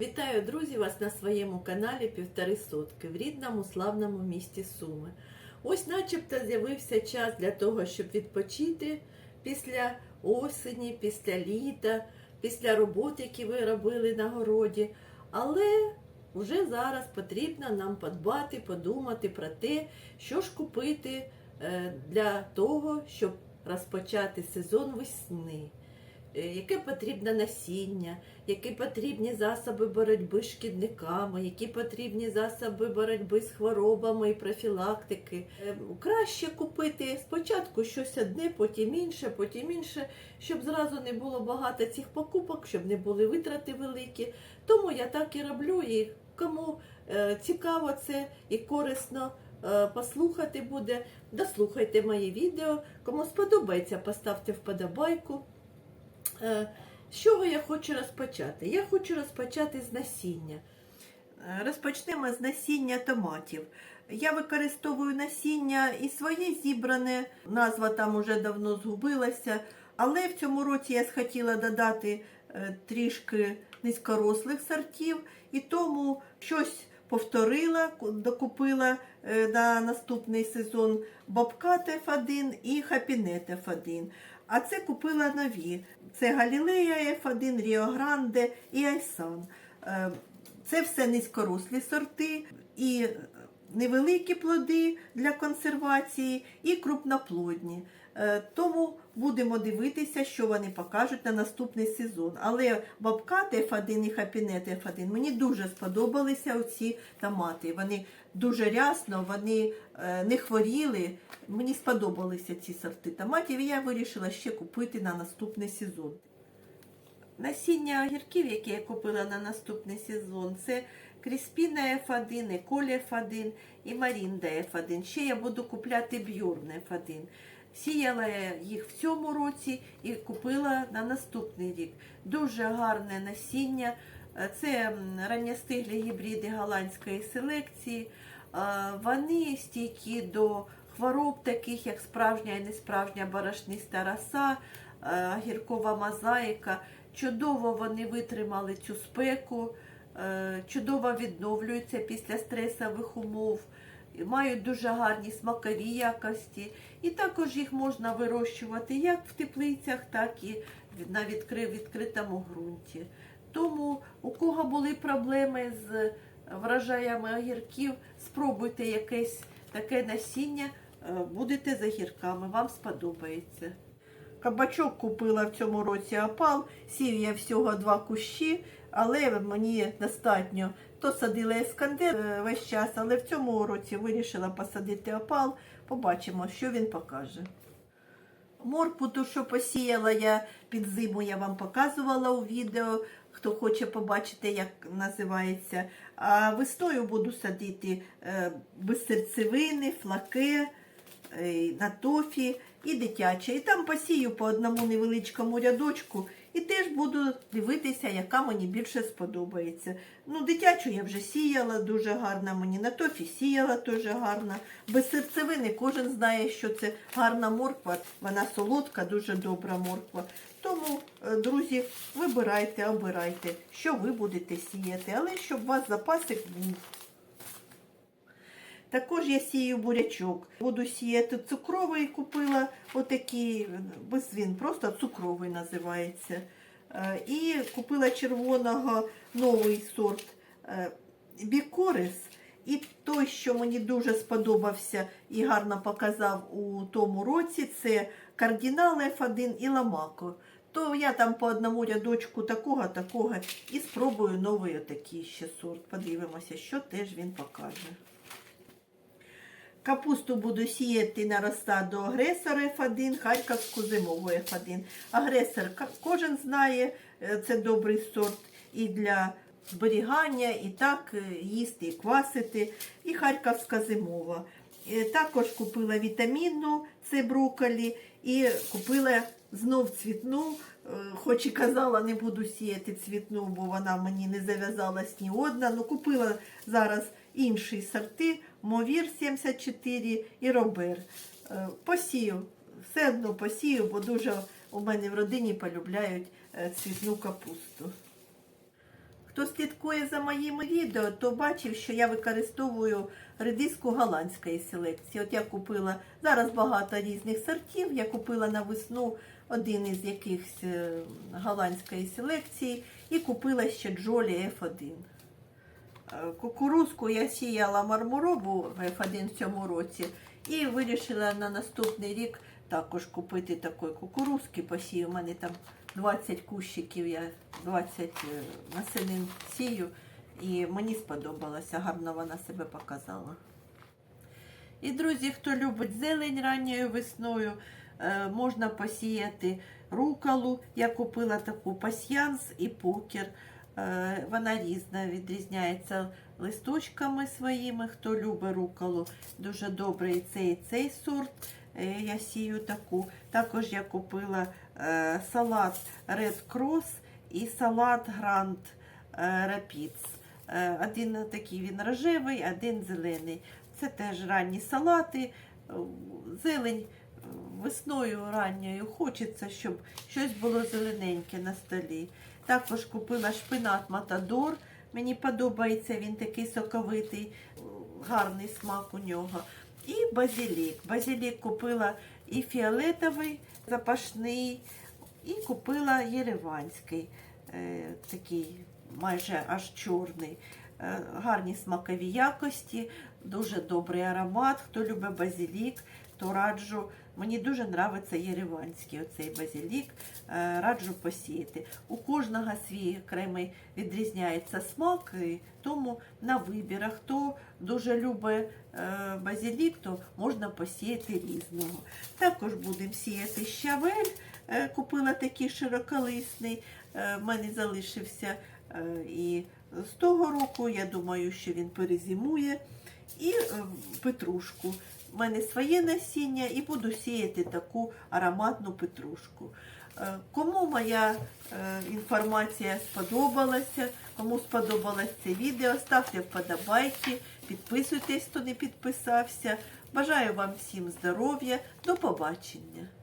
Вітаю, друзі, вас на своєму каналі Півтори Сотки в рідному славному місті Суми. Ось начебто з'явився час для того, щоб відпочити після осені, після літа, після роботи, які ви робили на городі. Але вже зараз потрібно нам подбати, подумати про те, що ж купити е, для того, щоб розпочати сезон весни. Е, Яке потрібне насіння, які потрібні засоби боротьби з шкідниками, які потрібні засоби боротьби з хворобами і профілактики. Е, Краще купити спочатку щось одне, потім інше, потім інше, щоб зразу не було багато цих покупок, щоб не були витрати великі. Тому я так і роблю. І кому е, цікаво це і корисно послухати буде, дослухайте моє відео. Кому сподобається, поставте вподобайку. Е, З чого я хочу розпочати? Я хочу розпочати з насіння. Е, Розпочнемо з насіння томатів. Я використовую насіння і своє зібране, назва там уже давно згубилася, але в цьому році я схотіла додати е, трішки низькорослих сортів, і тому щось повторила, докупила на наступний сезон Бобкат F1 і Хапінет F1. А це купила нові. Це Галілея F1, Ріо Гранде і Айсан. Е, Це все низькорослі сорти і невеликі плоди для консервації, і крупноплодні. Е, Тому будемо дивитися, що вони покажуть на наступний сезон. Але бабкат F1 і хапінет F1 мені дуже сподобалися оці томати. Вони дуже рясно, вони е, не хворіли. Мені сподобалися ці сорти томатів, і я вирішила ще купити на наступний сезон. Насіння огірків, яке я купила на наступний сезон, це Кріспіна F1, Еколі F1 і Марінда F1. Ще я буду купляти Бьорн F1. Сіяла я їх в цьому році і купила на наступний рік. Дуже гарне насіння. Це ранньостиглі гібриди голландської селекції. Вони стійкі до хвороб, таких як справжня і несправжня борошниста роса, гіркова мозаїка. Чудово вони витримали цю спеку, чудово відновлюються після стресових умов, мають дуже гарні смакові якості. І також їх можна вирощувати як в теплицях, так і на відкритому ґрунті. Тому у кого були проблеми з врожаями огірків, спробуйте якесь таке насіння, е, будете з огірками, вам сподобається. Кабачок купила в цьому році опал, сів я всього два кущі, але мені достатньо. То садила ескандер е, весь час, але в цьому році вирішила посадити опал. Побачимо, що він покаже. Моркву, ту, що посіяла я під зиму, я вам показувала у відео, хто хоче побачити, як називається. А весною буду садити е, без серцевини, флаке, е, на і дитяче. І там посію по одному невеличкому рядочку і теж буду дивитися, яка мені більше сподобається. Ну, дитячу я вже сіяла, дуже гарна мені. На тофі сіяла теж гарна. Без серцевини кожен знає, що це гарна морква, вона солодка, дуже добра морква. Тому, е, друзі, вибирайте, обирайте, що ви будете сіяти, але щоб у вас запасик був. Також я сію бурячок. Буду сіяти цукровий, купила отакий, без він, просто цукровий називається. Е, І купила червоного новий сорт е, бікорис. І той, що мені дуже сподобався і гарно показав у тому році, це кардинал F1 і ламако. То я там по одному рядочку такого, такого і спробую новий отакий ще сорт. Подивимося, що теж він покаже. Капусту буду сіяти на розсаду агресор F1, Харківську зимову F1. Агресор кожен знає, е, це добрий сорт і для зберігання, і так е, їсти, і квасити, і Харківська зимова. Е, Також купила вітамінну, це брокколі, і купила знов цвітну. Хоч і казала, не буду сіяти цвітну, бо вона мені не зав'язалась ні одна. Ну, купила зараз інші сорти, Мовір 74 і Робер. Е, Посію, все одно посію, бо дуже у мене в родині полюбляють е, цвітну капусту. Хто слідкує за моїми відео, то бачив, що я використовую редиску голландської селекції. От я купила зараз багато різних сортів. Я купила на весну один із якихось е, голландської селекції і купила ще Джолі F1. Кукурузку я сіяла мармурову в F1 в цьому році і вирішила на наступний рік також купити такої кукурузки. Посію. У мене там 20 кущиків, я 20 е, насенин сію. І мені сподобалося, гарно вона себе показала. І, друзі, хто любить зелень ранньою весною, е, можна посіяти руколу. Я купила таку пасьянс і покер. Е, Вона різна, відрізняється листочками своїми. Хто любить руколу, дуже добре і цей, цей сорт. Е, Я сію таку. Також я купила е, салат Red Cross і салат Grand Rapids. Один такий він рожевий, один зелений. Це теж ранні салати, зелень весною ранньою. Хочеться, щоб щось було зелененьке на столі. Також купила шпинат Матадор. Мені подобається, він такий соковитий, гарний смак у нього. І базилік. Базилік купила і фіолетовий, запашний, і купила єреванський, е, такий майже аж чорний. Е, Гарні смакові якості, дуже добрий аромат. Хто любить базилік, то раджу. Мені дуже подобається єреванський оцей базилік. Е, Раджу посіяти. У кожного свій окремий відрізняється смак, тому на вибір. Хто дуже любить е, базилік, то можна посіяти різного. Також будемо сіяти щавель. Е, Купила такий широколисний. В мене залишився і з того року. Я думаю, що він перезимує. І петрушку. У мене своє насіння і буду сіяти таку ароматну петрушку. Е, Кому моя е, інформація сподобалася, кому сподобалось це відео, ставте вподобайки, підписуйтесь, хто не підписався. Бажаю вам всім здоров'я, до побачення!